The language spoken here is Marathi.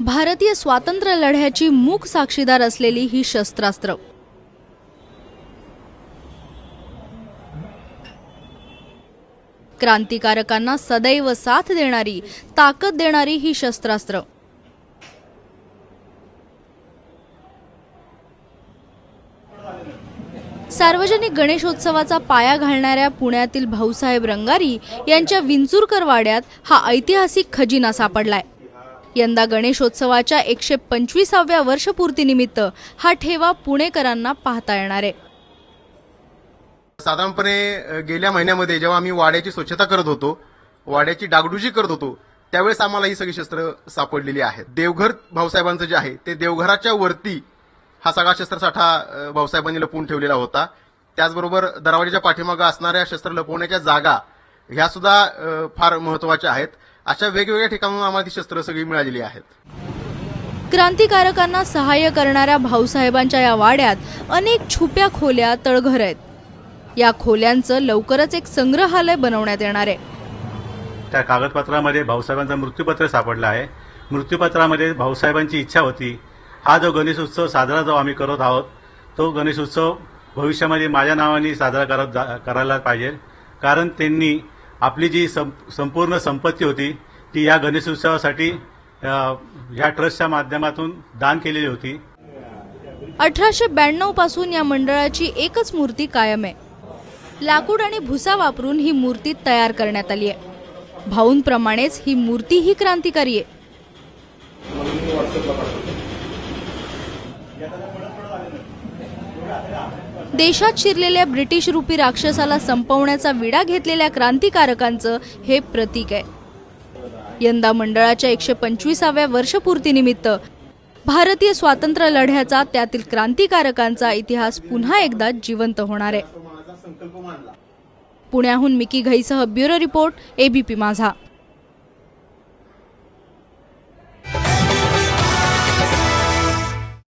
भारतीय स्वातंत्र्य लढ्याची मूक साक्षीदार असलेली ही शस्त्रास्त्र. क्रांतिकारकांना सदैव साथ देणारी ताकद देणारी ही शस्त्रास्त्र. सार्वजनिक गणेशोत्सवाचा पाया घालणाऱ्या पुण्यातील भाऊसाहेब रंगारी यांच्या विंचुरकर वाड्यात हा ऐतिहासिक खजिना सापडलाय. यंदा गणेशोत्सवाच्या एकशे पंचवीसाव्या वर्षपूर्तीनिमित्त हा ठेवा पुणेकरांना पाहता येणार आहे. साधारणपणे गेल्या महिन्यामध्ये जेव्हा आम्ही वाड्याची स्वच्छता करत होतो वाड्याची डागडुजी करत होतो त्यावेळेस आम्हाला ही सगळी शस्त्र सापडलेली आहेत. देवघर भाऊसाहेबांचं जे आहे ते देवघराच्या वरती हा सगळा शस्त्रसाठा भाऊसाहेबांनी लपवून ठेवलेला होता. त्याचबरोबर दरवाजाच्या पाठीमागं असणाऱ्या शस्त्र लपवण्याच्या जागा ह्या सुद्धा फार महत्त्वाच्या आहेत. अशा वेगवेगळ्या ठिकाणून आम्हाला ती शस्त्र सगळी मिळालेली आहेत. क्रांतिकारकांना सहाय्य करणाऱ्या भाऊसाहेबांच्या या वाड्यात अनेक छुप्या खोल्या तळघर आहेत. या खोल्यांचं लवकरच एक संग्रहालय बनवण्यात येणार आहे. त्या कागदपत्रामध्ये भाऊसाहेबांचं मृत्यूपत्र सापडलं आहे. मृत्यूपत्रामध्ये भाऊसाहेबांची इच्छा होती हा जो गणेश उत्सव साजरा जो आम्ही करत आहोत तो गणेश उत्सव भविष्यामध्ये माझ्या नावाने साजरा करत जा- करायला पाहिजे. कारण त्यांनी आपली जी सं- संपूर्ण संपत्ती होती ती या गणेश उत्सवासाठी या ट्रस्टच्या माध्यमातून दान केलेली होती. अठराशे ब्याण्णवपासून या मंडळाची एकच मूर्ती कायम आहे. लाकूड आणि भुसा वापरून ही मूर्ती तयार करण्यात आली आहे. भाऊंप्रमाणेच ही मूर्ती ही क्रांतिकारी आहे. देशात शिरलेल्या ब्रिटिश रूपी राक्षसाला संपवण्याचा विडा घेतलेल्या क्रांतिकारकांचं हे प्रतीक आहे. यंदा मंडळाच्या एकशे पंचवीसाव्या वर्षपूर्तीनिमित्त भारतीय स्वातंत्र्य लढ्याचा त्यातील क्रांतिकारकांचा इतिहास पुन्हा एकदा जिवंत होणार आहे. पुण्याहून मिकी घईसह ब्युरो रिपोर्ट एबीपी माझा.